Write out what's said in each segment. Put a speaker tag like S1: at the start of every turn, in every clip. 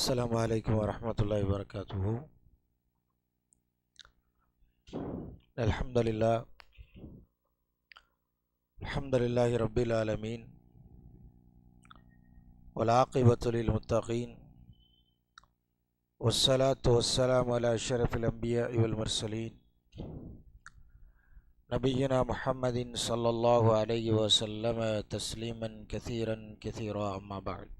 S1: السلام عليكم ورحمة الله وبركاته. الحمد لله. الحمد لله رب العالمين. والعاقبة للمتقين. والصلاة والسلام على أشرف الأنبياء والمرسلين. نبينا محمد صلى الله عليه وسلم تسليما كثيرا كثيرا أما بعد.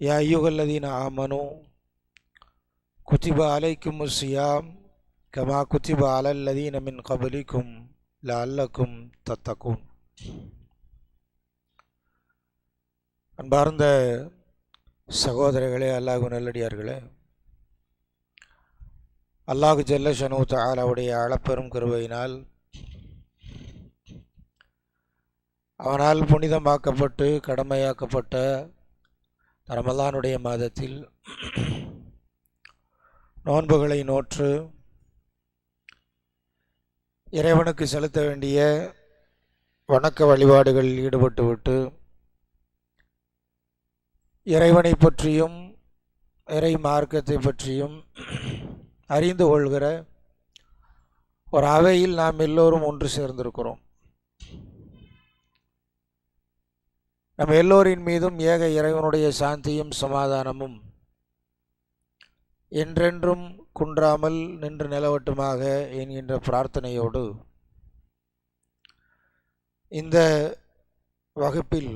S1: يا أيها الذين آمنوا كتب عليكم الصيام كما كتب على الذين من قبلكم لعلكم تتقون அன்பார்ந்த சகோதரர்களே அல்லாஹு நல்லடியார்களே அல்லாஹு ஜல்ல ஷனு தாலாவுடைய அளப்பெரும் கருவையினால் அவனால் புனிதமாக்கப்பட்டு கடமையாக்கப்பட்ட ரமலானுடைய மாதத்தில் நோன்புகளை நோற்று இறைவனுக்கு செலுத்த வேண்டிய வணக்க வழிபாடுகளில் ஈடுபட்டுவிட்டு இறைவனை பற்றியும் இறை மார்க்கத்தை பற்றியும் அறிந்து கொள்கிற ஒரு அவையில் நாம் எல்லோரும் ஒன்று சேர்ந்திருக்கிறோம். நம் எல்லோரின் மீதும் ஏக இறைவனுடைய சாந்தியும் சமாதானமும் என்றென்றும் குன்றாமல் நின்று நிலவட்டுமாக என்கின்ற பிரார்த்தனையோடு இந்த வகுப்பில்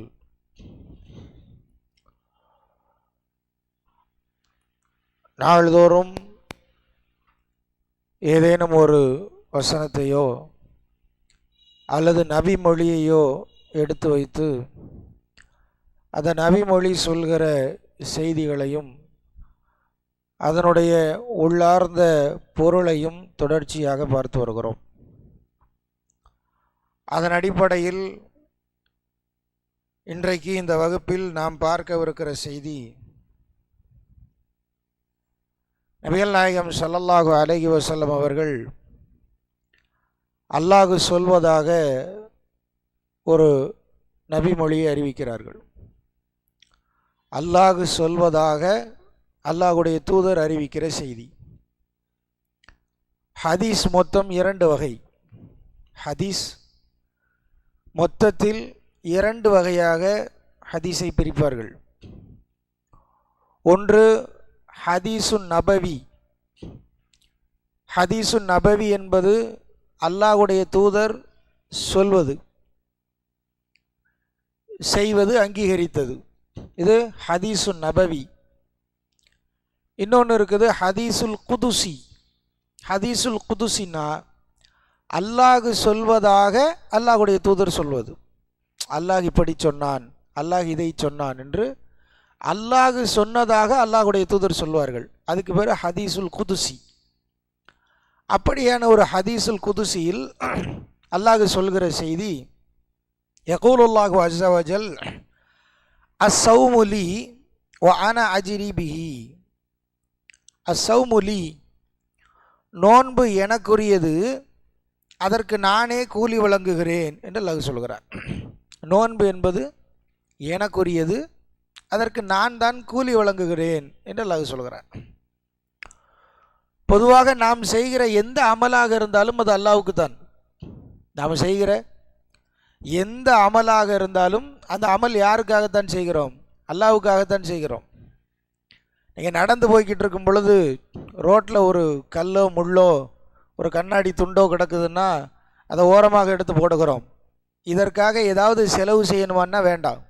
S1: நாள்தோறும் ஏதேனும் ஒரு வசனத்தையோ அல்லது நபி மொழியையோ எடுத்து வைத்து அந்த நபிமொழி சொல்கிற செய்திகளையும் அதனுடைய உள்ளார்ந்த பொருளையும் தொடர்ச்சியாக பார்த்து வருகிறோம். அதன் அடிப்படையில் இன்றைக்கு இந்த வகுப்பில் நாம் பார்க்கவிருக்கிற செய்தி நபிகள் நாயகம் சல்லல்லாஹு அலஹி வசல்லம் அவர்கள் அல்லாஹு சொல்வதாக ஒரு நபிமொழியை அறிவிக்கிறார்கள். அல்லாஹு சொல்வதாக அல்லாஹுடைய தூதர் அறிவிக்கிற செய்தி. ஹதீஸ் மொத்தம் இரண்டு வகை. ஹதீஸ் மொத்தத்தில் இரண்டு வகையாக ஹதீஸை பிரிப்பார்கள். ஒன்று ஹதீசு நபவி. ஹதீசு நபவி என்பது அல்லாஹுடைய தூதர் சொல்வது செய்வது அங்கீகரித்தது. இது ஹதீசு நபவி. இன்னொன்று இருக்குது ஹதீசுல் குதுசி. ஹதீசுல் குதுசின்னா அல்லாஹு சொல்வதாக அல்லாஹுடைய தூதர் சொல்வது. அல்லாஹ் இப்படி சொன்னான் அல்லாஹ் இதை சொன்னான் என்று அல்லாஹு சொன்னதாக அல்லாஹுடைய தூதர் சொல்வார்கள். அதுக்கு பேர் ஹதீசுல் குதுசி. அப்படியான ஒரு ஹதீசுல் குதுசியில் அல்லாஹு சொல்கிற செய்தி யகூலுல்லாஹு அஜ்ஜவஜல் அசௌமுலி ஓ அன அஜிரி பிஹி அசௌமுலி நோன்பு எனக்குரியது அதற்கு நானே கூலி வழங்குகிறேன் என்று லகு சொல்கிறார். நோன்பு என்பது எனக்குரியது அதற்கு நான் தான் கூலி வழங்குகிறேன் என்று அல்லாஹ் சொல்கிறார். பொதுவாக நாம் செய்கிற எந்த அமலாக இருந்தாலும் அது அல்லாவுக்கு தான். நாம் செய்கிற எந்த அமலாக இருந்தாலும் அந்த அமல் யாருக்காகத்தான் செய்கிறோம்? அல்லாவுக்காகத்தான் செய்கிறோம். நீங்கள் நடந்து போய்கிட்டு இருக்கும் பொழுது ரோட்டில் ஒரு கல்லோ முள்ளோ ஒரு கண்ணாடி துண்டோ கிடக்குதுன்னா அதை ஓரமாக எடுத்து போடுகிறோம். இதற்காக ஏதாவது செலவு செய்யணுமான்னா வேண்டாம்.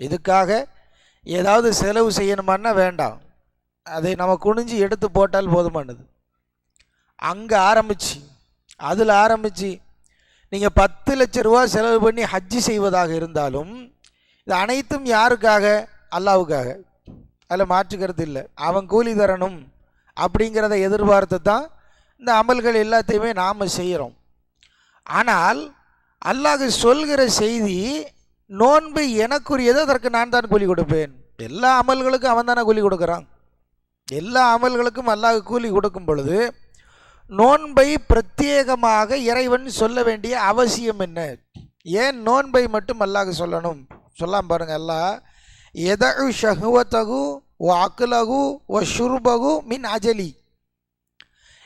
S1: இதுக்காக ஏதாவது செலவு செய்யணுமான்னா வேண்டாம். அதை நம்ம குனிஞ்சு எடுத்து போட்டால் போதுமானது. அங்கே ஆரம்பித்து அதில் ஆரம்பித்து நீங்கள் பத்து லட்ச ரூபா செலவு பண்ணி ஹஜ்ஜி செய்வதாக இருந்தாலும் இது அனைத்தும் யாருக்காக? அல்லாவுக்காக. அதில் மாற்றுக்கிறது இல்லை. அவன் கூலி தரணும் அப்படிங்கிறத எதிர்பார்த்து தான் இந்த அமல்கள் எல்லாத்தையுமே நாம் செய்கிறோம் ஆனால் அல்லாஹ் சொல்கிற செய்தி நோன்பு எனக்குரியது அதற்கு நான் தான் கூலி கொடுப்பேன். எல்லா அமல்களுக்கும் அவன் தானே கூலி கொடுக்குறான். எல்லா அமல்களுக்கும் அல்லாஹ் கூலி கொடுக்கும் பொழுது நோன்பை பிரத்யேகமாக இறைவன் சொல்ல வேண்டிய அவசியம் என்ன? ஏன் நோன்பை மட்டும் அல்லாஹ் சொல்லணும்? சொல்லாம பாருங்க எல்லாம் எதகு ஷஹுவத்தகு ஓ அக்குலகு ஓ ஷுருபகு மின் அஜலி.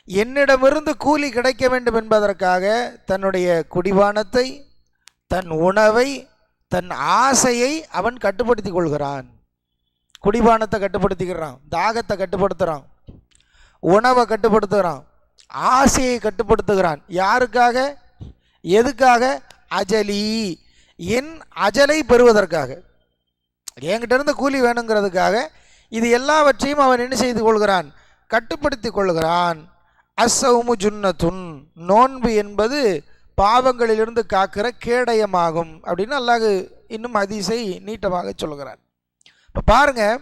S1: என்னிடமிருந்து கூலி கிடைக்க வேண்டும் என்பதற்காக தன்னுடைய குடிபானத்தை தன் உணவை தன் ஆசையை அவன் கட்டுப்படுத்தி கொள்கிறான். குடிபானத்தை கட்டுப்படுத்திக்கிறான் தாகத்தை கட்டுப்படுத்துகிறான் உணவை கட்டுப்படுத்துகிறான் ஆசையை கட்டுப்படுத்துகிறான். யாருக்காக? எதுக்காக? அஜலி. என் அஜலை பெறுவதற்காக. என்கிட்ட இருந்து கூலி வேணுங்கிறதுக்காக இது எல்லாவற்றையும் அவன் என்ன செய்து கொள்கிறான்? கட்டுப்படுத்தி கொள்கிறான். அசவுமு ஜுன்னத்துன். நோன்பு என்பது பாவங்களிலிருந்து காக்கிற கேடயமாகும் அப்படின்னு அல்லாஹு இன்னும் அதிசை நீட்டமாக சொல்கிறான். இப்போ பாருங்க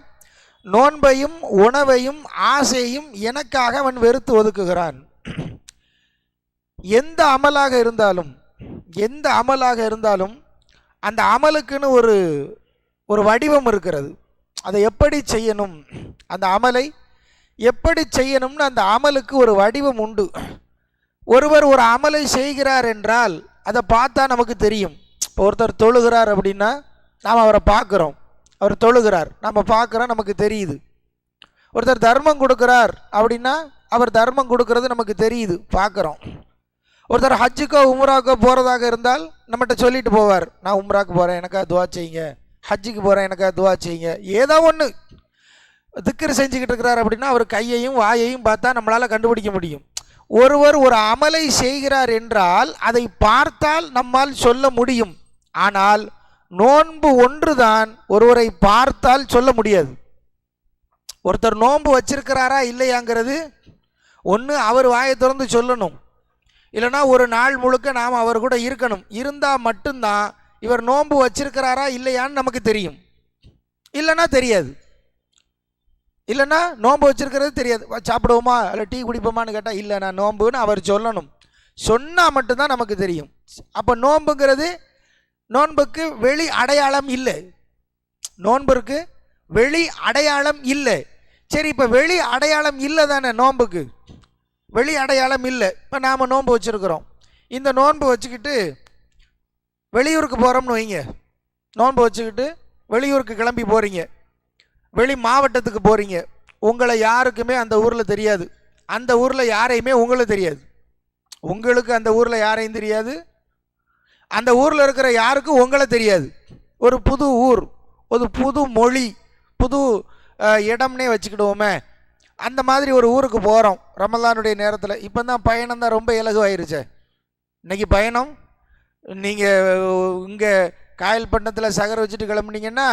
S1: நோன்பையும் உணவையும் ஆசையும் எனக்காக அவன் வெறுத்து ஒதுக்குகிறான். எந்த அமலாக இருந்தாலும் எந்த அமலாக இருந்தாலும் அந்த அமலுக்குன்னு ஒரு ஒரு வடிவம் இருக்கிறது. அதை எப்படி செய்யணும்? அந்த அமலை எப்படி செய்யணும்னு அந்த அமலுக்கு ஒரு வடிவம் உண்டு. ஒருவர் ஒரு அமலை செய்கிறார் என்றால் அதை பார்த்தா நமக்கு தெரியும். இப்போ ஒருத்தர் தொழுகிறார் அப்படின்னா நாம் அவரை பார்க்குறோம். அவர் தொழுகிறார். நம்ம பார்க்குறோம் நமக்கு தெரியுது. ஒருத்தர் தர்மம் கொடுக்குறார் அப்படின்னா அவர் தர்மம் கொடுக்கறது நமக்கு தெரியுது. பார்க்குறோம். ஒருத்தர் ஹஜ்ஜுக்கோ உம்ராக்கோ போகிறதாக இருந்தால் நம்மகிட்ட சொல்லிட்டு போவார் நான் உம்ராக்கு போகிறேன் எனக்காக துவா செய்யுங்க. ஹஜ்ஜுக்கு போகிறேன் எனக்காக துவா செய்யுங்க. ஏதோ ஒன்று திக்கர் செஞ்சுக்கிட்டு இருக்கிறார் அப்படின்னா அவர் கையையும் வாயையும் பார்த்தா நம்மளால் கண்டுபிடிக்க முடியும். ஒருவர் ஒரு அமலை செய்கிறார் என்றால் அதை பார்த்தால் நம்மால் சொல்ல முடியும். ஆனால் நோன்பு ஒன்றுதான் ஒருவரை பார்த்தால் சொல்ல முடியாது. ஒருத்தர் நோன்பு வச்சிருக்கிறாரா இல்லையாங்கிறது ஒன்று அவர் வாயை திறந்து சொல்லணும். இல்லைனா ஒரு நாள் முழுக்க நாம் அவர் கூட இருக்கணும். இருந்தால் மட்டும்தான் இவர் நோன்பு வச்சிருக்கிறாரா இல்லையான்னு நமக்கு தெரியும். இல்லைன்னா தெரியாது. இல்லைன்னா நோன்பு வச்சிருக்கிறது தெரியாது. சாப்பிடுவோமா? இல்லை டீ குடிப்போமான்னு கேட்டால் இல்லை நான் நோன்புன்னு அவர் சொல்லணும். சொன்னால் மட்டும்தான் நமக்கு தெரியும். அப்போ நோன்புங்கிறது நோன்புக்கு வெளி அடையாளம் இல்லை. நோன்புக்கு வெளி அடையாளம் இல்லை. சரி இப்போ வெளி அடையாளம் இல்லை தானே நோன்புக்கு? வெளி அடையாளம் இல்லை. இப்போ நாம் நோன்பு வச்சுருக்குறோம். இந்த நோன்பு வச்சுக்கிட்டு வெளியூருக்கு போகிறோம்னு வைங்க. நோன்பு வச்சுக்கிட்டு வெளியூருக்கு கிளம்பி போகிறீங்க வெளி மாவட்டத்துக்கு போகிறீங்க உங்களை யாருக்குமே அந்த ஊரில் தெரியாது. அந்த ஊரில் யாரையுமே உங்களுக்கு தெரியாது. உங்களுக்கு அந்த ஊரில் யாரையும் தெரியாது. அந்த ஊரில் இருக்கிற யாருக்கும் உங்களை தெரியாது. ஒரு புது ஊர் ஒரு புது மொழி புது இடம்னே வச்சுக்கிடுவோமே. அந்த மாதிரி ஒரு ஊருக்கு போகிறோம் ரமலானுடைய நேரத்தில். இப்போ தான் பயணம் தான் ரொம்ப இலகுவாயிருச்சே. இன்னைக்கு பயணம் நீங்கள் இங்கே காயல்பட்டினத்தில் சகர வச்சுட்டு கிளம்புனீங்கன்னா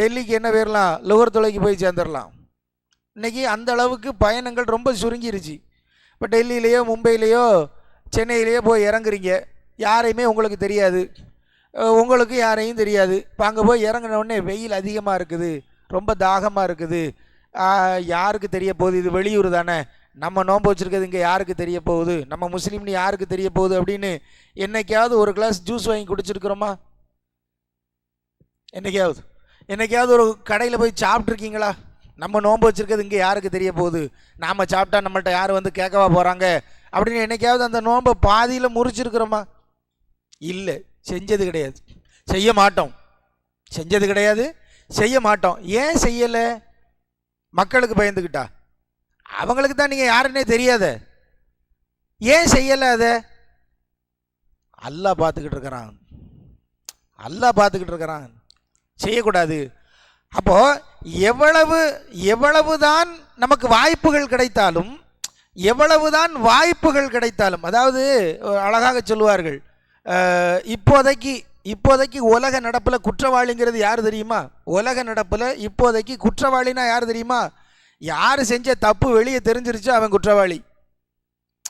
S1: டெல்லிக்கு என்ன போயிடலாம் லுகர் தொலைக்கு போய் சேர்ந்துடலாம் இன்றைக்கி அந்த அளவுக்கு பயணங்கள் ரொம்ப சுருங்கிருச்சு. இப்போ டெல்லியிலேயோ மும்பையிலேயோ சென்னையிலேயோ போய் இறங்குறீங்க. யாரையுமே உங்களுக்கு தெரியாது. உங்களுக்கு யாரையும் தெரியாது. இப்போ அங்கே போய் இறங்குன உடனே வெயில் அதிகமாக இருக்குது. ரொம்ப தாகமாக இருக்குது. யாருக்கு தெரிய போகுது? இது வெளியூர் தானே. நம்ம நோன்பு வச்சுருக்கிறது இங்கே யாருக்கு தெரிய போகுது? நம்ம முஸ்லீம்னு யாருக்கு தெரிய போகுது அப்படின்னு என்னைக்காவது ஒரு கிளாஸ் ஜூஸ் வாங்கி குடிச்சிருக்கிறோமா? என்றைக்காவது என்னைக்காவது ஒரு கடையில் போய் சாப்பிட்ருக்கீங்களா நம்ம நோன்பு வச்சுருக்கிறது இங்கே யாருக்கு தெரிய போகுது? நாம் சாப்பிட்டா நம்மள்ட்ட யார் வந்து கேட்கவா போகிறாங்க அப்படின்னு என்னைக்காவது அந்த நோன்பை பாதியில் முறிச்சிருக்கிறோமா? இல்லை செஞ்சது கிடையாது. செய்ய மாட்டோம். செஞ்சது கிடையாது. செய்ய மாட்டோம். ஏன் செய்யலை? மக்களுக்கு பயந்துக்கிட்டா அவங்களுக்கு தான் நீங்கள் யாருன்னே தெரியாத. ஏன் செய்யலை அதை? அல்லாஹ் பார்த்துக்கிட்டு இருக்கிறான். அல்லா பார்த்துக்கிட்டு இருக்கிறான். செய்யக்கூடாது. அப்போ எவ்வளவு எவ்வளவுதான் நமக்கு வாய்ப்புகள் கிடைத்தாலும் எவ்வளவுதான் வாய்ப்புகள் கிடைத்தாலும் அதாவது அழகாக சொல்லுவார்கள் இப்போதைக்கு இப்போதைக்கு உலக நடப்பில் குற்றவாளிங்கிறது யார் தெரியுமா? உலக நடப்பில் இப்போதைக்கு குற்றவாளினா யார் தெரியுமா? யார் செஞ்ச தப்பு வெளியே தெரிஞ்சிருச்சோ அவன் குற்றவாளி.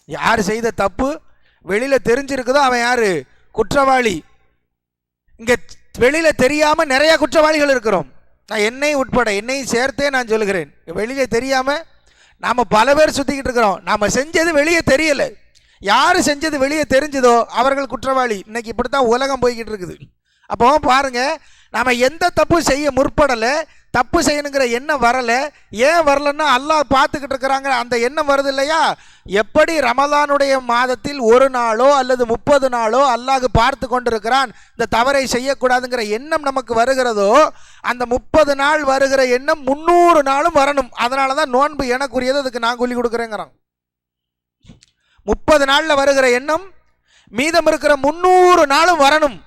S1: யார் செய்த தப்பு வெளியில் தெரிஞ்சிருக்குதோ அவன் யார்? குற்றவாளி. இங்கே வெளியில் தெரியாமல் நிறையா குற்றவாளிகள் இருக்கிறோம். நான் என்னை உட்பட என்னையும் சேர்த்தே நான் சொல்கிறேன் வெளியில் தெரியாமல் நாம் பல பேர் சுற்றிக்கிட்டு இருக்கிறோம். நாம் செஞ்சது வெளியே தெரியலை. யார் செஞ்சது வெளியே தெரிஞ்சதோ அவர்கள் குற்றவாளி. இன்னைக்கு இப்படித்தான் உலகம் போய்கிட்டு இருக்குது. அப்போ பாருங்க நாம் எந்த தப்பு செய்ய முற்படலை தப்பு செய்யணுங்கிற எண்ணம் வரலை ஏன் வரலன்னா அல்லாஹ் பார்த்துக்கிட்டு இருக்கிறாங்க அந்த எண்ணம் வருது இல்லையா? எப்படி ரமலானுடைய மாதத்தில் ஒரு நாளோ அல்லது முப்பது நாளோ அல்லாஹ் பார்த்து கொண்டிருக்கிறான் இந்த தவறை செய்யக்கூடாதுங்கிற எண்ணம் நமக்கு வருகிறதோ அந்த முப்பது நாள் வருகிற எண்ணம் முந்நூறு நாளும் வரணும். அதனால தான் நோன்பு எனக்குரியது அதுக்கு நான் கூலி கொடுக்குறேங்கிறான். முப்பது நாளில் வருகிற எண்ணம் மீதம் இருக்கிற முந்நூறு நாளும் வரணும்.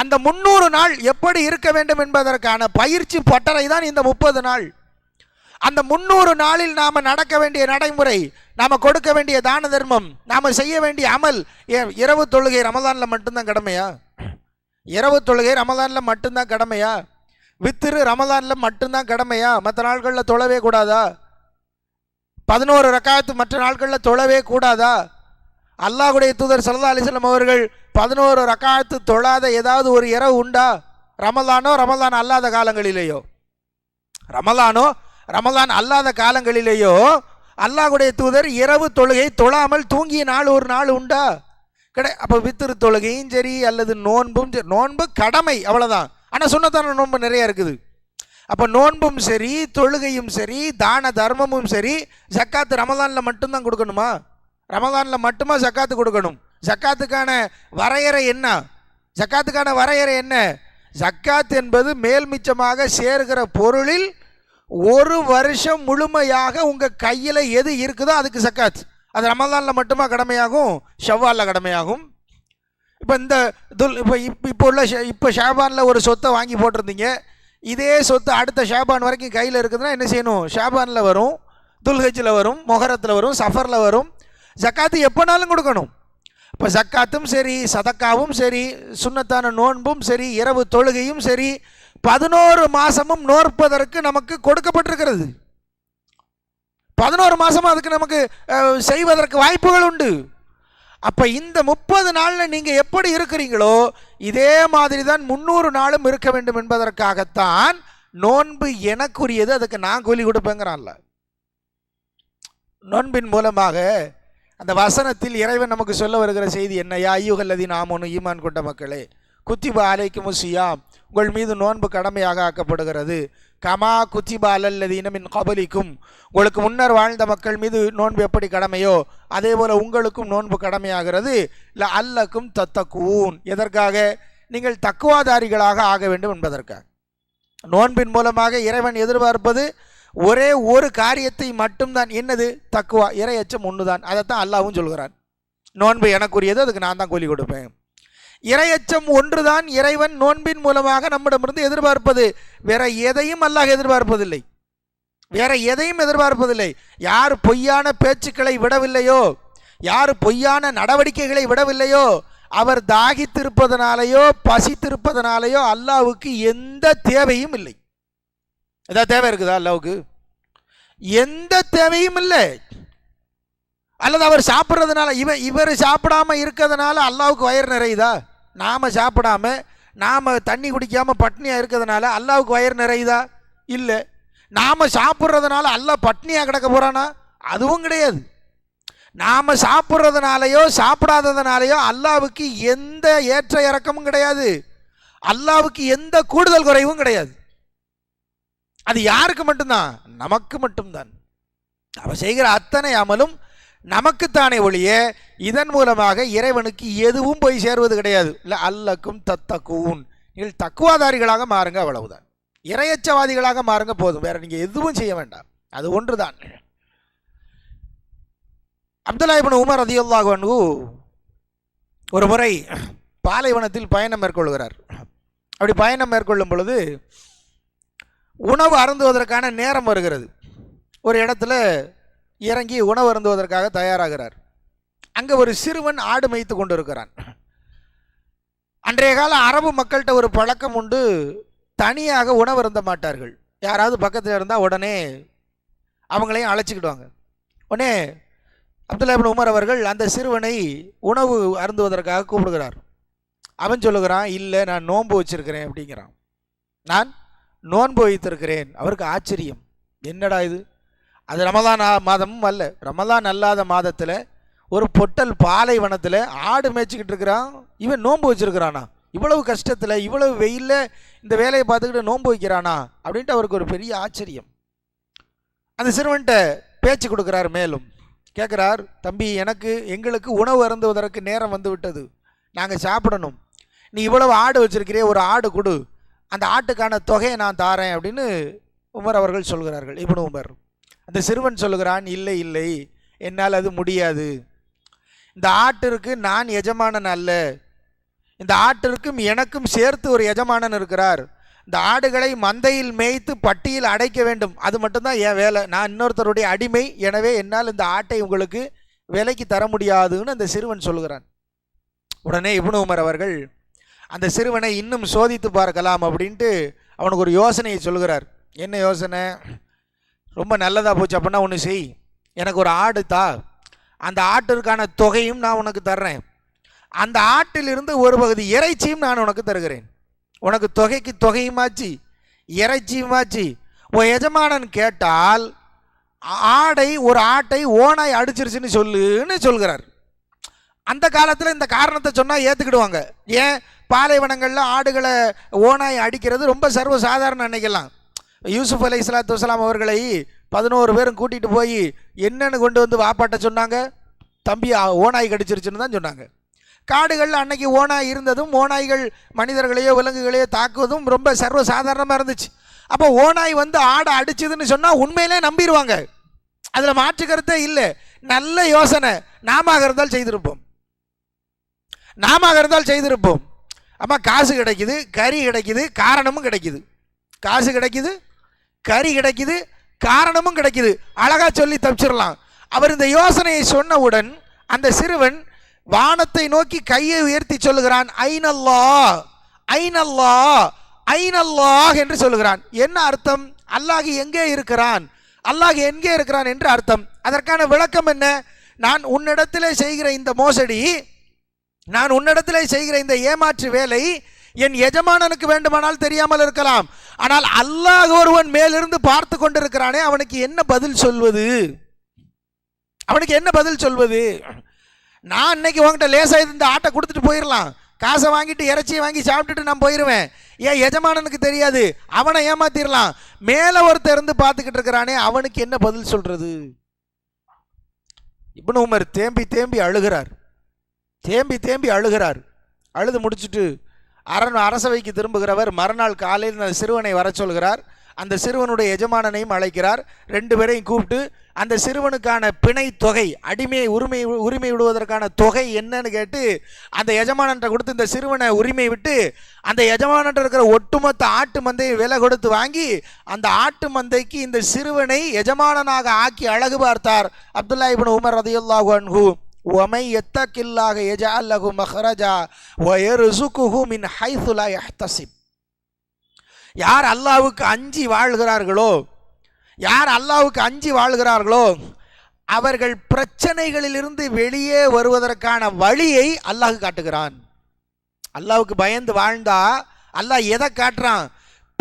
S1: அந்த முந்நூறு நாள் எப்படி இருக்க வேண்டும் என்பதற்கான பயிற்சி பட்டறை தான் இந்த முப்பது நாள். அந்த முந்நூறு நாளில் நாம் நடக்க வேண்டிய நடைமுறை நாம் கொடுக்க வேண்டிய தான தர்மம் நாம் செய்ய வேண்டிய அமல் இரவு தொழுகை ரமதானில் மட்டும்தான் கடமையா? இரவு தொழுகை ரமதானில் மட்டும்தான் கடமையா? வித்திரு ரமதானில் மட்டும்தான் கடமையா? மற்ற நாட்களில் தொழவே கூடாதா? பதினோரு ரக்காயத்து மற்ற நாட்களில் தொழவே கூடாதா? அல்லாஹுடைய தூதர் சல்லா அலிஸ்லம் அவர்கள் பதினோரு ரக்காயத்து தொழாத ஏதாவது ஒரு இரவு உண்டா? ரமலானோ ரமலான் அல்லாத காலங்களிலேயோ? ரமலானோ ரமலான் அல்லாத காலங்களிலேயோ? அல்லாஹுடைய தூதர் இரவு தொழுகை தொழாமல் தூங்கிய நாள் ஒரு நாள் உண்டா? கிடை அப்போ வித்திரு தொழுகையும் சரி அல்லது நோன்பும் சரி நோன்பு கடமை அவ்வளோதான் ஆனால் சொன்னதான நோன்பு நிறைய இருக்குது. அப்போ நோன்பும் சரி தொழுகையும் சரி தான தர்மமும் சரி ஜக்காத்து ரமதானில் மட்டும்தான் கொடுக்கணுமா? ரமதானில் மட்டுமா ஜக்காத்து கொடுக்கணும்? ஜக்காத்துக்கான வரையறை என்ன? ஜக்காத்துக்கான வரையறை என்ன? ஜக்காத் என்பது மேல் மிச்சமாக சேர்கிற பொருளில் ஒரு வருஷம் முழுமையாக உங்கள் கையில் எது இருக்குதோ அதுக்கு ஜக்காத். அது ரமதானில் மட்டுமா கடமையாகும்? ஷவ்வாலில் கடமையாகும். இப்போ இந்த துல் இப்போ இப்போ இப்போ உள்ள ஷ- இப்போ ஷாபானில் ஒரு சொத்தை வாங்கி போட்டிருந்தீங்க. இதே சொத்து அடுத்த ஷாபான் வரைக்கும் கையில் இருக்குதுன்னா என்ன செய்யணும்? ஷாபானில் வரும் துல்ஹஜில் வரும் மொஹரத்தில் வரும் சஃபரில் வரும். ஜக்காத்து எப்போனாலும் கொடுக்கணும். இப்போ ஜக்காத்தும் சரி சதக்காவும் சரி சுண்ணத்தான நோன்பும் சரி இரவு தொழுகையும் சரி பதினோரு மாதமும் நோற்பதற்கு நமக்கு கொடுக்கப்பட்டிருக்கிறது. பதினோரு மாசமும் அதுக்கு நமக்கு செய்வதற்கு வாய்ப்புகள் உண்டு. அப்போ இந்த முப்பது நாளில் நீங்கள் எப்படி இருக்கிறீங்களோ இதே மாதிரி தான் முந்நூறு நாளும் இருக்க வேண்டும் என்பதற்காகத்தான் நோன்பு எனக்குரியது அதுக்கு நான் கூலி கொடுப்பேங்கிறான்ல. நோன்பின் மூலமாக அந்த வசனத்தில் இறைவன் நமக்கு சொல்ல வருகிற செய்தி என்ன யா ஐயுகல்லதி நாமோனு ஈமான் கொண்ட மக்களே. குத்திபா அலைக்கும் சியாம் உங்கள் மீது நோன்பு கடமையாக ஆக்கப்படுகிறது. கமா குச்சிபாலல்லதீனமின் கபலிக்கும். உங்களுக்கு முன்னர் வாழ்ந்த மக்கள் மீது நோன்பு எப்படி கடமையோ அதே போல் உங்களுக்கும் நோன்பு கடமையாகிறது. இல்லை அல்லக்கும் தத்தக்கூன் எதற்காக? நீங்கள் தக்குவாதாரிகளாக ஆக வேண்டும் என்பதற்காக. நோன்பின் மூலமாக இறைவன் எதிர்பார்ப்பது ஒரே ஒரு காரியத்தை மட்டும்தான். என்னது? தக்குவா. இறையச்சம் ஒன்று தான் அதைத்தான் அல்லாவும் சொல்கிறான். நோன்பு எனக்குரியது அதுக்கு நான் தான் கூலி கொடுப்பேன். இரையச்சம் ஒன்றுதான் இறைவன் நோன்பின் மூலமாக நம்மிடமிருந்து எதிர்பார்ப்பது. வேற எதையும் அல்லாஹ் எதிர்பார்ப்பதில்லை. வேற எதையும் எதிர்பார்ப்பதில்லை. யார் பொய்யான பேச்சுக்களை விடவில்லையோ யார் பொய்யான நடவடிக்கைகளை விடவில்லையோ அவர் தாகித்திருப்பதனாலேயோ பசித்திருப்பதனாலேயோ அல்லாவுக்கு எந்த தேவையும் இல்லை. ஏதாவது தேவை இருக்குதா அல்லாவுக்கு எந்த தேவையும் இல்லை. அல்லது அவர் சாப்பிட்றதுனால இவன் இவர் சாப்பிடாம இருக்கிறதுனால அல்லாவுக்கு வயிறு நிறையுதா? நாம் சாப்பிடாம நாம் தண்ணி குடிக்காமல் பட்னியாக இருக்கிறதுனால அல்லாவுக்கு வயிறு நிறையுதா? இல்லை. நாம் சாப்பிட்றதுனால அல்லா பட்னியாக கிடக்க போகிறானா அதுவும் கிடையாது. நாம் சாப்பிட்றதுனாலையோ சாப்பிடாததுனாலையோ அல்லாவுக்கு எந்த ஏற்ற இறக்கமும் கிடையாது. அல்லாவுக்கு எந்த கூடுதல் குறைவும் கிடையாது. அது யாருக்கு மட்டும்தான்? நமக்கு மட்டும்தான். அவன் செய்கிற அத்தனை அமலும் நமக்குத்தானே ஒழிய இதன் மூலமாக இறைவனுக்கு எதுவும் போய் சேருவது கிடையாது. இல்லை அல்லக்கும் தத்தக்கூன் நீங்கள் தக்குவாதாரிகளாக மாறுங்க அவ்வளவுதான். இறையச்சவாதிகளாக மாறுங்க போதும். வேற நீங்கள் எதுவும் செய்ய வேண்டாம். அது ஒன்றுதான். அப்துல்லா இப்னு உமர் அதியுல்லாஹு ஒரு முறை பாலைவனத்தில் பயணம் மேற்கொள்கிறார். அப்படி பயணம் மேற்கொள்ளும் பொழுது உணவு அருந்துவதற்கான நேரம் வருகிறது. ஒரு இடத்துல இறங்கி உணவு அருந்துவதற்காக தயாராகிறார். அங்கே ஒரு சிறுவன் ஆடு மேய்த்து கொண்டிருக்கிறான். அன்றைய கால அரபு மக்கள்கிட்ட ஒரு பழக்கம் உண்டு. தனியாக உணவு அருந்த மாட்டார்கள். யாராவது பக்கத்தில் இருந்தால் உடனே அவங்களையும் அழைச்சிக்கிடுவாங்க. உடனே அப்துல்லாபின் உமர் அவர்கள் அந்த சிறுவனை உணவு அருந்துவதற்காக கூப்பிடுகிறார். அவன் சொல்லுகிறான் இல்லை நான் நோன்பு வச்சிருக்கிறேன் அப்படிங்கிறான். நான் நோன்பு வைத்திருக்கிறேன். அவருக்கு ஆச்சரியம். என்னடா இது? அது ரமதான் மாதமும் அல்ல. ரமதான் அல்லாத மாதத்தில் ஒரு பொட்டல் பாலைவனத்தில் ஆடு மேய்ச்சிக்கிட்டு இருக்கிறான். இவன் நோன்பு வச்சிருக்கிறானா? இவ்வளவு கஷ்டத்தில் இவ்வளவு வெயிலில் இந்த வேலையை பார்த்துக்கிட்டு நோன்பு வைக்கிறானா? அப்படின்ட்டு அவருக்கு ஒரு பெரிய ஆச்சரியம். அந்த சிறுவன்கிட்ட பேச்சு கொடுக்குறார் மேலும். கேட்குறார் தம்பி எனக்கு எங்களுக்கு உணவு அருந்துவதற்கு நேரம் வந்து விட்டது. நாங்கள் சாப்பிடணும். நீ இவ்வளவு ஆடு வச்சுருக்கிறே ஒரு ஆடு கொடு. அந்த ஆட்டுக்கான தொகையை நான் தாரேன் அப்படின்னு உமர் அவர்கள் சொல்கிறார்கள். இப்னு உமர். அந்த சிறுவன் சொல்லுகிறான் இல்லை இல்லை என்னால் அது முடியாது. இந்த ஆட்டிற்கு நான் எஜமானன் அல்ல. இந்த ஆட்டிற்கும் எனக்கும் சேர்த்து ஒரு எஜமானன் இருக்கிறார். இந்த ஆடுகளை மந்தையில் மேய்த்து பட்டியில் அடைக்க வேண்டும். அது மட்டும்தான் என் வேலை. நான் இன்னொருத்தருடைய அடிமை. எனவே என்னால் இந்த ஆட்டை உங்களுக்கு விலைக்கு தர முடியாதுன்னு அந்த சிறுவன் சொல்கிறான் உடனே இப்னு உமர் அவர்கள் அந்த சிறுவனை இன்னும் சோதித்து பார்க்கலாம் அப்படின்ட்டு அவனுக்கு ஒரு யோசனையை சொல்கிறார் என்ன யோசனை? ரொம்ப நல்லதாக போச்சு அப்படின்னா ஒன்று செய். எனக்கு ஒரு ஆடு தா. அந்த ஆட்டிற்கான தொகையும் நான் உனக்கு தர்றேன். அந்த ஆட்டிலிருந்து ஒரு பகுதி இறைச்சியும் நான் உனக்கு தருகிறேன். உனக்கு தொகைக்கு தொகையுமாச்சு? இறைச்சியுமாச்சு? உன் எஜமானன் கேட்டால் ஆடை ஒரு ஆட்டை ஓனாய் அடிச்சிருச்சுன்னு சொல்லுன்னு சொல்கிறார். அந்த காலத்தில் இந்த காரணத்தை சொன்னால் ஏற்றுக்கிடுவாங்க ஏன்? பாலைவனங்களில் ஆடுகளை ஓனாய் அடிக்கிறது ரொம்ப சர்வசாதாரண நினைக்கலாம் யூசுப் அலை இஸ்லாத்து வலாம் அவர்களை பதினோரு பேரும் கூட்டிகிட்டு போய் என்னென்னு கொண்டு வந்து வாப்பாட்ட சொன்னாங்க. தம்பி ஓனாய் ஓநாய் கடிச்சிருச்சுன்னு தான் சொன்னாங்க. காடுகளில் அன்னைக்கு ஓனாய் இருந்ததும் ஓநாய்கள் மனிதர்களையோ விலங்குகளையோ தாக்குவதும் ரொம்ப சர்வசாதாரணமாக இருந்துச்சு. அப்போ ஓநாய் வந்து ஆடை அடிச்சதுன்னு சொன்னால் உண்மையிலே நம்பிடுவாங்க அதில் மாற்று கருத்தே இல்லை. நல்ல யோசனை. நாம இருந்தால் செய்திருப்போம். நாம இருந்தால் செய்திருப்போம். அம்மா காசு கிடைக்குது கறி கிடைக்குது காரணமும் கிடைக்குது. காசு கிடைக்குது கறி கிடைக்குது காரணமும் கிடைக்குது. அழகாக சொல்லி தப்பிச்சிடலாம். அவர் இந்த யோசனையை சொன்னவுடன் அந்த சிறுவன் வானத்தை நோக்கி கையை உயர்த்தி சொல்லுகிறான் ஐநல்லா ஐநல்லா ஐனல்லாஹ் என்று சொல்லுகிறான். என்ன அர்த்தம்? அல்லாஹ் எங்கே இருக்கிறான்? அல்லாஹ் எங்கே இருக்கிறான் என்று அர்த்தம். அதற்கான விளக்கம் என்ன? நான் உன்னிடத்திலே செய்கிற இந்த மோசடி நான் உன்னிடத்திலே செய்கிற இந்த ஏமாற்று வேலை என் எஜமானனுக்கு வேண்டுமானால் தெரியாமல் இருக்கலாம். ஆனால் அல்லாஹ் ஒருவன் மேலிருந்து பார்த்து கொண்டிருக்கிறானே அவனுக்கு என்ன பதில் சொல்வது? அவனுக்கு என்ன பதில் சொல்வது? நான் இன்னைக்கு உங்ககிட்ட லேசாக இந்த ஆட்டை கொடுத்துட்டு போயிடலாம் காசை வாங்கிட்டு இறைச்சியை வாங்கி சாப்பிட்டுட்டு நான் போயிடுவேன் ஏன் எஜமானனுக்கு தெரியாது. அவனை ஏமாத்திடலாம் மேலே ஒருத்தர் இருந்து பார்த்துக்கிட்டு இருக்கிறானே அவனுக்கு என்ன பதில் சொல்கிறது இப்னு உமர் தேம்பி தேம்பி அழுகிறார். தேம்பி தேம்பி அழுகிறார். அழுது முடிச்சுட்டு அரண் அரசவைக்கு திரும்புகிறவர் மறுநாள் காலையில் அந்த சிறுவனை வர சொல்கிறார். அந்த சிறுவனுடைய எஜமானனையும் அழைக்கிறார். ரெண்டு பேரையும் கூப்பிட்டு அந்த சிறுவனுக்கான பிணை தொகை அடிமையை உரிமை உரிமை விடுவதற்கான தொகை என்னன்னு கேட்டு அந்த எஜமானன்ட்ட கொடுத்து இந்த சிறுவனை உரிமை விட்டு அந்த எஜமானன்ட்ட இருக்கிற ஒட்டுமொத்த ஆட்டு மந்தையை விலை கொடுத்து வாங்கி அந்த ஆட்டு மந்தைக்கு இந்த சிறுவனை எஜமானனாக ஆக்கி அழகு பார்த்தார் அப்துல்லா இபின் உமர் ரதியுல்லாஹு அன்ஹு. ஒமை எத்தக்கில்லாக எஜா அல்லகு மஹரஜா ஒயருசுகுஹு மின் ஹைசுலா எஹ்தசிப் யார் அல்லாவுக்கு அஞ்சி வாழ்கிறார்களோ யார் அல்லாவுக்கு அஞ்சி வாழ்கிறார்களோ அவர்கள் பிரச்சனைகளிலிருந்து வெளியே வருவதற்கான வழியை அல்லாஹ் காட்டுகிறான். அல்லாவுக்கு பயந்து வாழ்ந்தா அல்லாஹ் எதை காட்டுறான்?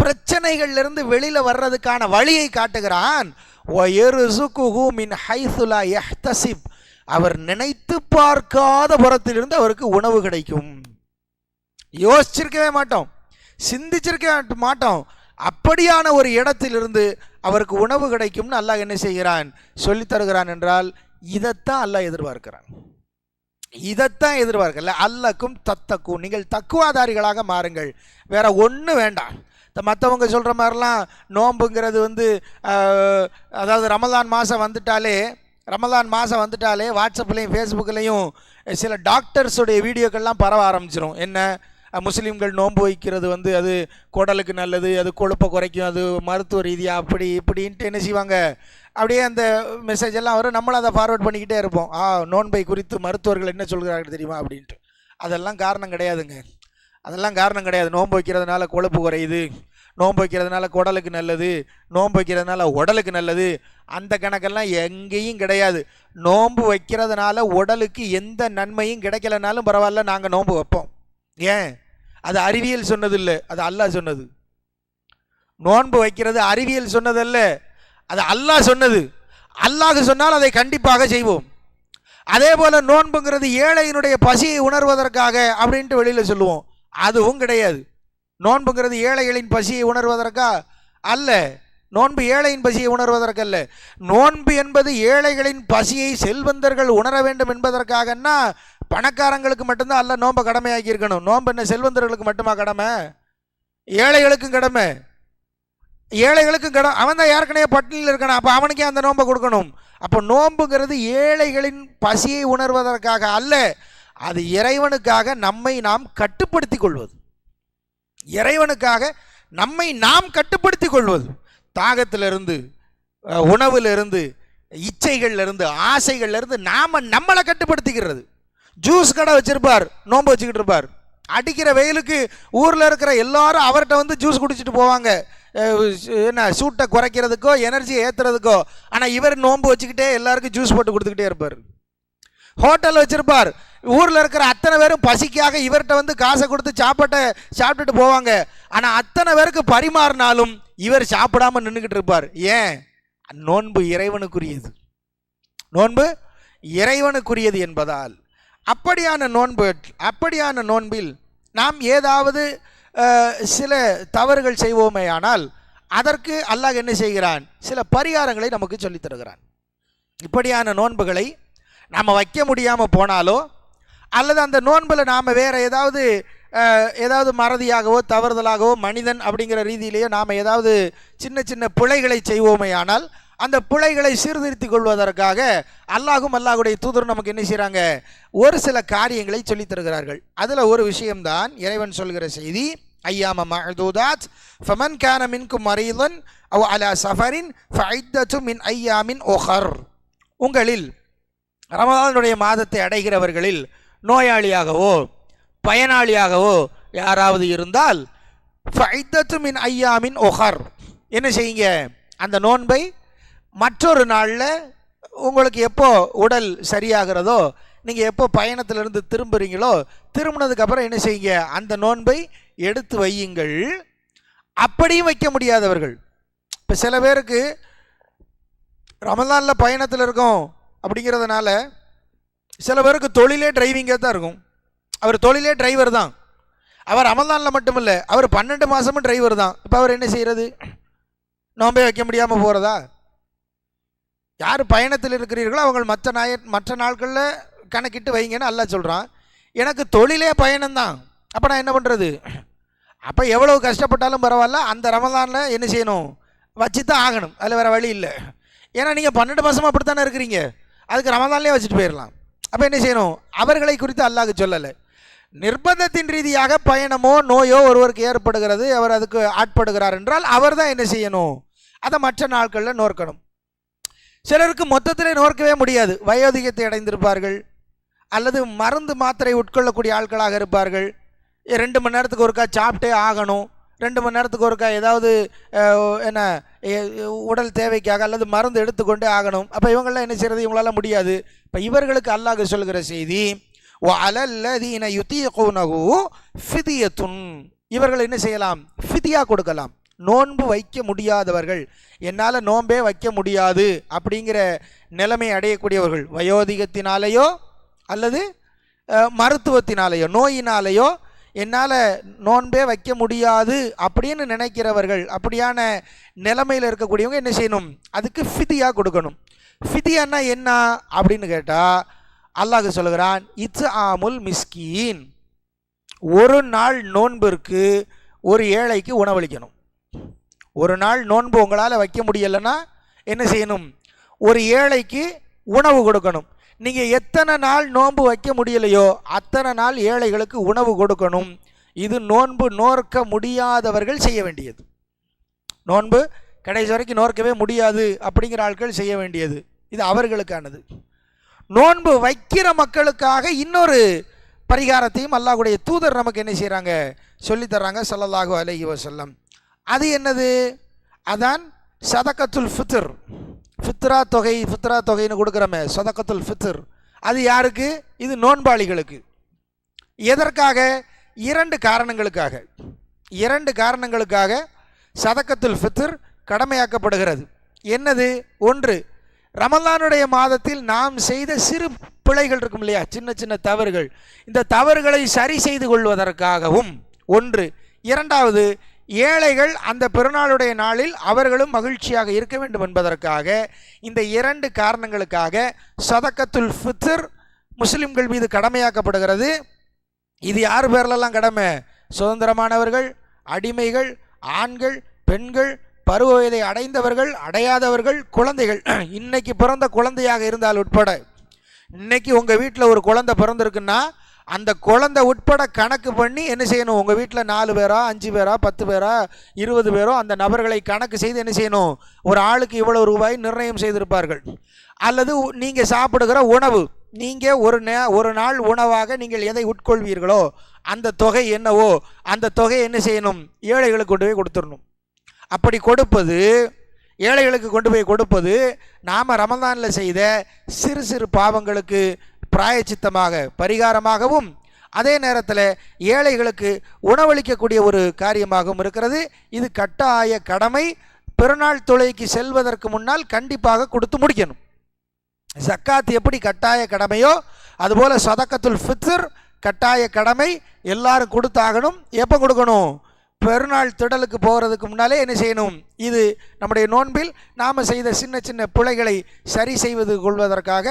S1: பிரச்சனைகளிலிருந்து வெளியில் வர்றதுக்கான வழியை காட்டுகிறான். ஒயருசுகுஹு மின் ஹைசுலா எஹ்தசிப் அவர் நினைத்து பார்க்காத புறத்திலிருந்து அவருக்கு உணவு கிடைக்கும். யோசிச்சிருக்கவே மாட்டோம். சிந்திச்சிருக்க மாட்டோம். அப்படியான ஒரு இடத்திலிருந்து அவருக்கு உணவு கிடைக்கும்னு அல்லாஹ் என்ன செய்கிறான்? சொல்லித் தருகிறான் என்றால் இதைத்தான் அல்லாஹ் எதிர்பார்க்கிறான். இதைத்தான் எதிர்பார்க்கல. அல்லக்கும் தத்தக்கும். நீங்கள் தக்குவாதாரிகளாக மாறுங்கள். வேற ஒன்றும் வேண்டாம். இந்த மற்றவங்க சொல்கிற மாதிரிலாம் நோம்புங்கிறது வந்து அதாவது ரமதான் மாதம் வந்துட்டாலே ரமலான் மாதம் வந்துட்டாலே வாட்ஸ்அப்லேயும் ஃபேஸ்புக்லேயும் சில டாக்டர்ஸுடைய வீடியோக்கள்லாம் பரவ ஆரம்பிச்சிடும் என்ன? முஸ்லீம்கள் நோன்பு வைக்கிறது வந்து அது குடலுக்கு நல்லது அது கொழுப்பை குறைக்கும் அது மருத்துவ ரீதியாக அப்படி இப்படின்ட்டு என்ன செய்வாங்க? அப்படியே அந்த மெசேஜ் எல்லாம் வரும். நம்மளும் அதை ஃபார்வர்ட் பண்ணிக்கிட்டே இருப்போம். ஆ நோன்பை குறித்து மருத்துவர்கள் என்ன சொல்கிறார்கள் தெரியுமா? அப்படின்ட்டு. அதெல்லாம் காரணம் கிடையாதுங்க. அதெல்லாம் காரணம் கிடையாது. நோன்பு வைக்கிறதுனால கொழுப்பு குறையுது. நோன்பு வைக்கிறதுனால குடலுக்கு நல்லது நோன்பு வைக்கிறதுனால உடலுக்கு நல்லது அந்த கணக்கெல்லாம் எங்கேயும் கிடையாது. நோன்பு வைக்கிறதுனால உடலுக்கு எந்த நன்மையும் கிடைக்கலனாலும் பரவாயில்ல நாங்கள் நோன்பு வைப்போம். ஏன்? அது அறிவியல் சொன்னது இல்லை அது அல்லாஹ் சொன்னது. நோன்பு வைக்கிறது அறிவியல் சொன்னதல்ல அது அல்லாஹ் சொன்னது. அல்லாஹ் சொன்னால் அதை கண்டிப்பாக செய்வோம். அதே போல் நோன்புங்கிறது ஏழையினுடைய பசியை உணர்வதற்காக அப்படின்ட்டு வெளியில் சொல்லுவோம். அதுவும் கிடையாது. நோன்புங்கிறது ஏழைகளின் பசியை உணர்வதற்கா? அல்ல. நோன்பு ஏழையின் பசியை உணர்வதற்கல்ல. நோன்பு என்பது ஏழைகளின் பசியை செல்வந்தர்கள் உணர வேண்டும் என்பதற்காகன்னா பணக்காரங்களுக்கு மட்டும்தான் அல்ல நோன்பை கடமையாக்கி இருக்கணும். நோன்பு என்ன செல்வந்தர்களுக்கு மட்டுமா கடமை? ஏழைகளுக்கும் கடமை. ஏழைகளுக்கும் கடமை. அவன் தான் ஏற்கனவே பட்டினியில் இருக்கான். அப்போ அவனுக்கே அந்த நோன்பை கொடுக்கணும். அப்போ நோன்புங்கிறது ஏழைகளின் பசியை உணர்வதற்காக அல்ல அது இறைவனுக்காக நம்மை நாம் கட்டுப்படுத்தி கொள்வது. இறைவனுக்காக நம்மை நாம் கட்டுப்படுத்தி கொள்வது. தாகத்திலிருந்து உணவிலிருந்து இச்சைகள்லேருந்து ஆசைகள்லேருந்து நாம் நம்மளை கட்டுப்படுத்திக்கிறது. ஜூஸ் கடை வச்சுருப்பார் நோன்பு வச்சுக்கிட்டு இருப்பார். அடிக்கிற வெயிலுக்கு ஊரில் இருக்கிற எல்லாரும் அவர்கிட்ட வந்து ஜூஸ் குடிச்சிட்டு போவாங்க. என்ன சூட்டை குறைக்கிறதுக்கோ எனர்ஜியை ஏற்றுறதுக்கோ ஆனால் இவர் நோன்பு வச்சுக்கிட்டே எல்லாருக்கும் ஜூஸ் போட்டு கொடுத்துக்கிட்டே இருப்பார். ஹோட்டல் வச்சுருப்பார் ஊரில் இருக்கிற அத்தனை பேரும் பசிக்காக இவர்கிட்ட வந்து காசை கொடுத்து சாப்பாட்டை சாப்பிட்டுட்டு போவாங்க. ஆனால் அத்தனை பேருக்கு பரிமாறினாலும் இவர் சாப்பிடாம நின்றுக்கிட்டு இருப்பார். ஏன்? நோன்பு இறைவனுக்குரியது. நோன்பு இறைவனுக்குரியது என்பதால். அப்படியான நோன்பு அப்படியான நோன்பில் நாம் ஏதாவது சில தவறுகள் செய்வோமேயானால் அதற்கு அல்லாஹ் என்ன செய்கிறான்? சில பரிகாரங்களை நமக்கு சொல்லித் தருகிறான். இப்படியான நோன்புகளை நாம் வைக்க முடியாமல் போனாலோ அல்லது அந்த நோன்பில் நாம் வேறு ஏதாவது ஏதாவது மறதியாகவோ தவறுதலாகவோ மனிதன் அப்படிங்கிற ரீதியிலேயோ நாம் ஏதாவது சின்ன சின்ன பிழைகளை செய்வோமேயானால் அந்த பிழைகளை சீர்திருத்திக் கொள்வதற்காக அல்லாஹும் அல்லாஹுடைய தூதரும் நமக்கு என்ன செய்கிறாங்க ஒரு சில காரியங்களை சொல்லித் தருகிறார்கள். அதில் ஒரு விஷயம்தான் இறைவன் சொல்கிற செய்தி ஐயாம மஹதூதாத் ஃபமன் கான மின்கும் மரீதன் அவ் அலா சஃபரின் ஃபைத்தத்து மின் ஐயாமின் ஒஹர் உங்களில் ரமதானுடைய மாதத்தை அடைகிறவர்களில் நோயாளியாகவோ பயனாளியாகவோ யாராவது இருந்தால் மின் ஐயாமின் ஒஹர். என்ன செய்யுங்க? அந்த நோன்பை மற்றொரு நாளில் உங்களுக்கு எப்போ உடல் சரியாகிறதோ நீங்கள் எப்போ பயணத்திலிருந்து திரும்புகிறீங்களோ திரும்பினதுக்கப்புறம் என்ன செய்யுங்க? அந்த நோன்பை எடுத்து வையுங்கள். அப்படியும் வைக்க முடியாதவர்கள். இப்போ சில பேருக்கு ரமதானில் பயணத்தில் இருக்கோம் அப்படிங்கிறதுனால சில பேருக்கு தொழிலே டிரைவிங்காக தான் இருக்கும். அவர் தொழிலே டிரைவர் தான். அவர் அமல்தானில் மட்டும் இல்லை அவர் பன்னெண்டு மாதமும் டிரைவர் தான். இப்போ அவர் என்ன செய்கிறது நோம்பே வைக்க முடியாமல் போகிறதா யார் பயணத்தில் இருக்கிறீர்களோ அவங்க மற்ற நாய மற்ற நாட்களில் கணக்கிட்டு வைங்கன்னு அல்ல சொல்கிறான் எனக்கு தொழிலே பயணம்தான் அப்போ நான் என்ன பண்ணுறது அப்போ எவ்வளோ கஷ்டப்பட்டாலும் பரவாயில்ல அந்த ரமதானில் என்ன செய்யணும்? வச்சு தான் ஆகணும். அதில் வேறு வழி இல்லை. ஏன்னா நீங்கள் பன்னெண்டு மாதமாக அப்படித்தானே இருக்கிறீங்க. அதுக்கு ரமதானிலே வச்சுட்டு போயிடலாம் அப்போ என்ன செய்யணும்? அவர்களை குறித்து அல்லாஹ் சொல்லலை. நிர்பந்தத்தின் ரீதியாக பயணமோ நோயோ ஒருவருக்கு ஏற்படுகிறது அவர் அதுக்கு ஆட்படுகிறார் என்றால் அவர் தான் என்ன செய்யணும்? அதை மற்ற நாட்களில் நோர்க்கணும். சிலருக்கு மொத்தத்திலே நோர்க்கவே முடியாது. வயோதிகத்தை அடைந்திருப்பார்கள். அல்லது மருந்து மாத்திரை உட்கொள்ளக்கூடிய ஆட்களாக இருப்பார்கள். ரெண்டு மணி நேரத்துக்கு ஒருக்கா சாப்பிட்டே ஆகணும். ரெண்டு மணி நேரத்துக்கு ஒருக்கா ஏதாவது என்ன உடல் தேவைக்காக அல்லது மருந்து எடுத்துக்கொண்டே ஆகணும். அப்போ இவங்களாம் என்ன செய்கிறது இவங்களால முடியாது. இப்போ இவர்களுக்கு அல்லாஹ் சொல்கிற செய்தி அலல்லதீன யுத்தீகுனஹு ஃபிதியத்துன். இவர்கள் என்ன செய்யலாம்? ஃபிதியா கொடுக்கலாம். நோன்பு வைக்க முடியாதவர்கள். என்னால் நோன்பே வைக்க முடியாது அப்படிங்கிற நிலைமை அடையக்கூடியவர்கள். வயோதிகத்தினாலேயோ அல்லது மருத்துவத்தினாலேயோ நோயினாலேயோ என்னால் நோன்பே வைக்க முடியாது அப்படின்னு நினைக்கிறவர்கள் அப்படியான நிலைமையில் இருக்கக்கூடியவங்க என்ன செய்யணும்? அதுக்கு ஃபிதியாக கொடுக்கணும். ஃபிதியான்னா என்ன? அப்படின்னு கேட்டால் அல்லாஹ் சொல்கிறான் இட்ஸ் ஆமுல் மிஸ்கீன். ஒரு நாள் நோன்பிற்கு ஒரு ஏழைக்கு உணவளிக்கணும். ஒரு நாள் நோன்பு உங்களால் வைக்க முடியலைன்னா என்ன செய்யணும்? ஒரு ஏழைக்கு உணவு கொடுக்கணும். நீங்கள் எத்தனை நாள் நோன்பு வைக்க முடியலையோ அத்தனை நாள் ஏழைகளுக்கு உணவு கொடுக்கணும். இது நோன்பு நோர்க்க முடியாதவர்கள் செய்ய வேண்டியது. நோன்பு கடைசி வரைக்கும் நோர்க்கவே முடியாது அப்படிங்கிற ஆட்கள் செய்ய வேண்டியது. இது அவர்களுக்கானது. நோன்பு வைக்கிற மக்களுக்காக இன்னொரு பரிகாரத்தையும் அல்லாஹுடைய தூதர் நமக்கு என்ன செய்கிறாங்க சொல்லித் தர்றாங்க அலஹி வசல்லம் அது என்னது? அதான் சதக்கத்துல் ஃபித்ர். ஃபித்ரா தொகை ஃபித்ரா தொகைன்னு கொடுக்குறோமே சதக்கத்துல் ஃபித்ர். அது யாருக்கு? இது நோன்பாளிகளுக்கு. எதற்காக? இரண்டு காரணங்களுக்காக. இரண்டு காரணங்களுக்காக சதக்கத்துல் ஃபித்ர் கடமையாக்கப்படுகிறது. என்னது? ஒன்று ரமலானுடைய மாதத்தில் நாம் செய்த சிறு பிழைகள் இருக்கும் இல்லையா? சின்ன சின்ன தவறுகள். இந்த தவறுகளை சரி செய்து கொள்வதற்காகவும். ஒன்று இரண்டாவது ஏழைகள் அந்த பிறநாளுடைய நாளில் அவர்களும் மகிழ்ச்சியாக இருக்க வேண்டும் என்பதற்காக இந்த இரண்டு காரணங்களுக்காக சதக்கத்துல் ஃபித்ர் முஸ்லிம்கள் மீது கடமையாக்கப்படுகிறது. இது யார் பேர்லெல்லாம் கடமை? சுதந்திரமானவர்கள் அடிமைகள் ஆண்கள் பெண்கள் பருவ வயதை அடைந்தவர்கள் அடையாதவர்கள் குழந்தைகள். இன்னைக்கு பிறந்த குழந்தையாக இருந்தால் உட்பட இன்னைக்கு உங்கள் வீட்டில் ஒரு குழந்தை பிறந்திருக்குன்னா அந்த குழந்தை உட்பட கணக்கு பண்ணி என்ன செய்யணும்? உங்கள் வீட்டில் நாலு பேரா அஞ்சு பேரா பத்து பேரா இருபது பேரோ அந்த நபர்களை கணக்கு செய்து என்ன செய்யணும்? ஒரு ஆளுக்கு இவ்வளோ ரூபாய் நிர்ணயம் செய்திருப்பார்கள். அல்லது நீங்கள் சாப்பிடுகிற உணவு நீங்கள் ஒரு நே ஒரு நாள் உணவாக நீங்கள் எதை உட்கொள்வீர்களோ அந்த தொகை என்னவோ அந்த தொகை என்ன செய்யணும்? ஏழைகளுக்கு கொண்டு போய் கொடுத்துடணும். அப்படி கொடுப்பது ஏழைகளுக்கு கொண்டு போய் கொடுப்பது நாம் ரமதானில் செய்த சிறு சிறு பாவங்களுக்கு பிராயச்சித்தமாக பரிகாரமாகவும் அதே நேரத்தில் ஏழைகளுக்கு உணவளிக்கக்கூடிய ஒரு காரியமாகவும் இருக்கிறது. இது கட்டாய கடமை. பிறநாள் தொலைக்கு செல்வதற்கு முன்னால் கண்டிப்பாக கொடுத்து முடிக்கணும். ஜக்காத் எப்படி கட்டாய கடமையோ அதுபோல் சதக்கத்துல் ஃபித்ர் கட்டாய கடமை. எல்லாரும் கொடுத்தாகணும். எப்போ கொடுக்கணும்? பெருநாள் திடலுக்கு போகிறதுக்கு முன்னாலே என்ன செய்யணும்? இது நம்முடைய நோன்பில் நாம் செய்த சின்ன சின்ன பிழைகளை சரி செய்வது கொள்வதற்காக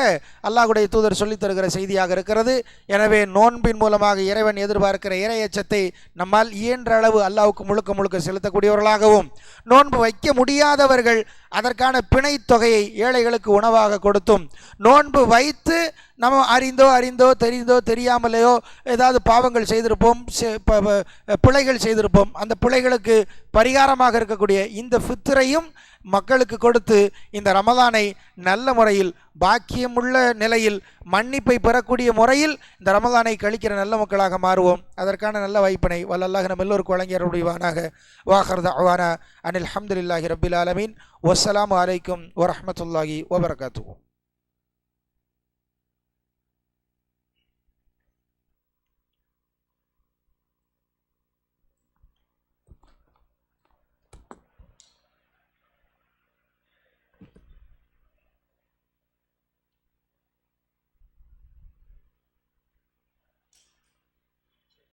S1: அல்லாஹுடைய தூதர் சொல்லித் தருகிற செய்தியாக இருக்கிறது. எனவே நோன்பின் மூலமாக இறைவன் எதிர்பார்க்கிற இறையச்சத்தை நம்மால் இயன்ற அளவு அல்லாவுக்கு முழுக்க முழுக்க செலுத்தக்கூடியவர்களாகவும் நோன்பு வைக்க முடியாதவர்கள் அதற்கான பிணை தொகையை ஏழைகளுக்கு உணவாக கொடுத்தும். நோன்பு வைத்து நம்ம அறிந்தோ அறிந்தோ தெரிந்தோ தெரியாமலேயோ ஏதாவது பாவங்கள் செய்திருப்போம் செ- ப- பிழைகள் செய்திருப்போம். அந்த பிழைகளுக்கு பரிகாரமாக இருக்கக்கூடிய இந்த ஃபித்திரையும் மக்களுக்கு கொடுத்து இந்த ரமதானை நல்ல முறையில் பாக்கியமுள்ள நிலையில் மன்னிப்பை பெறக்கூடிய முறையில் இந்த ரமதானை கழிக்கிற நல்ல மக்களாக மாறுவோம். அதற்கான நல்ல வாய்ப்பினை வல்லல்லாஹ் நம்ம எல்லோருக்கும் வழங்கியருடையவானாக வாஹர் அவானா அனில் ஹம்துல்லாஹி ரபில் ஆலமீன். வசலாம் அலைக்கும் வரமத்துல்லாஹி வபரகாத்துஹு.